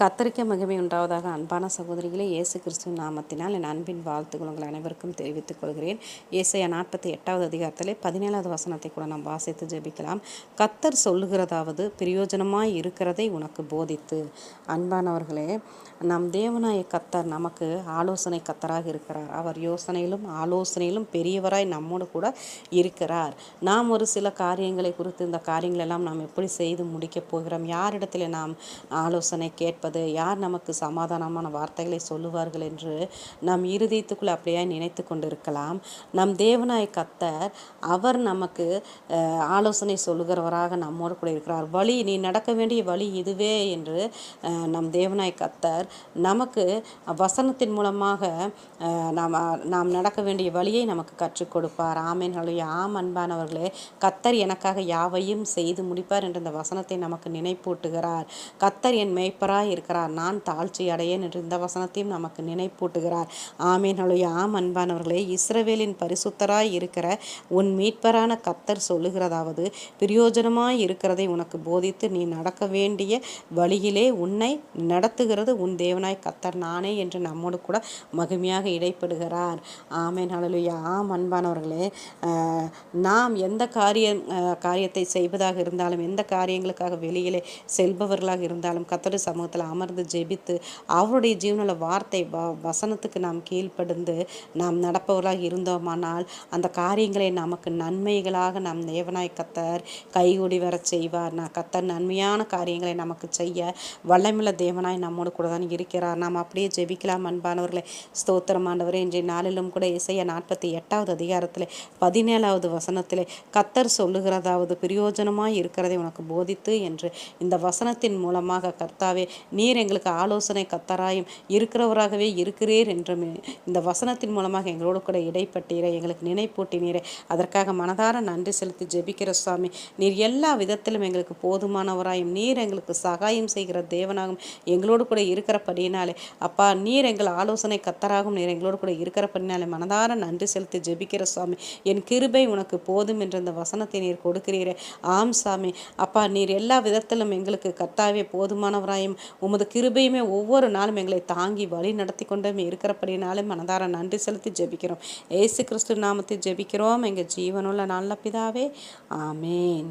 கத்தரிக்க மகிமை உண்டாவதாக அன்பான சகோதரிகளே இயேசு கிறிஸ்துவின் நாமத்தினால் என் அன்பின் வாழ்த்துக்கள் உங்கள் அனைவருக்கும் தெரிவித்துக் கொள்கிறேன். ஏசையா நாற்பத்தி எட்டாவது அதிகாரத்திலே பதினேழாவது வசனத்தை கூட நாம் வாசித்து ஜெபிக்கலாம். கத்தர் சொல்லுகிறதாவது பிரயோஜனமாய் இருக்கிறதை உனக்கு போதித்து. அன்பானவர்களே நம் தேவனாய கத்தர் நமக்கு ஆலோசனை கத்தராக இருக்கிறார். அவர் யோசனையிலும் ஆலோசனையிலும் பெரியவராய் நம்மோடு கூட இருக்கிறார். நாம் ஒரு சில காரியங்களை குறித்து இந்த காரியங்களெல்லாம் நாம் எப்படி செய்து முடிக்கப் போகிறோம்? யாரிடத்தில் நாம் ஆலோசனை கேட்போம்? கேட்பது யார் நமக்கு சமாதானமான வார்த்தைகளை சொல்லுவார்கள் என்று நம் இருதயத்துக்குள்ளே அப்படியே நினைத்து கொண்டிருக்கலாம். நம் தேவனாய் கத்தர் அவர் நமக்கு ஆலோசனை சொல்லுகிறவராக நம்மோடு கூட இருக்கிறார். வழி நீ நடக்க வேண்டிய வழி இதுவே என்று நம் தேவனாய் கத்தர் நமக்கு வசனத்தின் மூலமாக நாம் நாம் நடக்க வேண்டிய வழியை நமக்கு கற்றுக் கொடுப்பார். ஆமேன்களுடைய ஆம் அன்பானவர்களே கத்தர் எனக்காக யாவையும் செய்து முடிப்பார் என்ற இந்த வசனத்தை நமக்கு நினைப்பூட்டுகிறார். கத்தர் என் மேய்ப்பராய் இருக்கிறார். நான் தாழ்ச்சி அடையேன் என்று இந்த வசனத்தையும் நமக்கு நினைப்பூட்டுகிறார். ஆமீன்களுடைய ஆம் அன்பானவர்களே இஸ்ரவேலின் பரிசுத்தராய் இருக்கிற உன் மீட்பரான கத்தர் சொல்லுகிறதாவது பிரயோஜனமாய் இருக்கிறதை உனக்கு போதித்து நீ நடக்க வேண்டிய வழியிலே உன்னை நடத்துகிறது உன் தேவனாய் கத்தர் நானே என்று நம்மோடு கூட மகிமையாக இடைப்படுகிறார். ஆமேன். அழலுயா ஆம் அன்பானவர்களே நாம் எந்த காரியம் காரியத்தை செய்வதாக இருந்தாலும் எந்த காரியங்களுக்காக வெளியிலே செல்பவர்களாக இருந்தாலும் கத்தரு சமூகத்தில் அமர்ந்து ஜெபித்து அவருடைய ஜீவனில் வார்த்தை வ வசனத்துக்கு நாம் கீழ்ப்படுந்து நாம் நடப்பவர்களாக இருந்தோமானால் அந்த காரியங்களை நமக்கு நன்மைகளாக நம் தேவனாய் கத்தர் கைகூடி வர செய்வார். நான் கத்தர் நன்மையான காரியங்களை நமக்கு செய்ய வல்லமில்ல தேவனாய் நம்மோடு கூட தான் இருக்கிறார். நாம் அப்படியே ஜெபிக்கலாம் அன்பானவர்களை. ஸ்தோத்திரமானவரே இன்றைய நாளிலும் கூட இசைய நாற்பத்தி எட்டாவது அதிகாரத்தில் பதினேழாவது வசனத்தில் கத்தர் சொல்லுகிறதாவது பிரயோஜனமாக இருக்கிறதை உனக்கு போதித்து என்று இந்த வசனத்தின் மூலமாக கர்த்தாவே நீர் எங்களுக்கு ஆலோசனை கத்தராயும் இருக்கிறவராகவே இருக்கிறீர் என்றும். இந்த வசனத்தின் மூலமாக எங்களோடு கூட இடைப்பட்டீரை எங்களுக்கு நினைப்பூட்டினீரே. அதற்காக மனதார நன்றி செலுத்தி ஜெபிக்கிற சுவாமி நீர் எல்லா விதத்திலும் எங்களுக்கு போதுமானவராயும் நீர் எங்களுக்கு சகாயம் செய்கிற தேவனாகும் எங்களோடு கூட இருக்கிறபடினாலே அப்பா நீர் எங்கள் ஆலோசனை கத்தராகும் நீர் எங்களோடு கூட இருக்கிறபடினாலே மனதார நன்றி செலுத்தி ஜெபிக்கிற சுவாமி என் கிருபை உனக்கு போதும் என்ற இந்த வசனத்தை நீர் கொடுக்கிறீரே. ஆம் சாமி அப்பா நீர் எல்லா விதத்திலும் எங்களுக்கு கத்தாவே போதுமானவராயும் உமது கிருபையுமே ஒவ்வொரு நாளும் எங்களை தாங்கி வழி நடத்தி கொண்டுமே இருக்கிறபடினாலும் மனதார நன்றி செலுத்தி ஜெபிக்கிறோம். ஏசு கிறிஸ்து நாமத்தை ஜெபிக்கிறோம். எங்கள் ஜீவனுள்ள நல்ல பிதாவே ஆமேன்.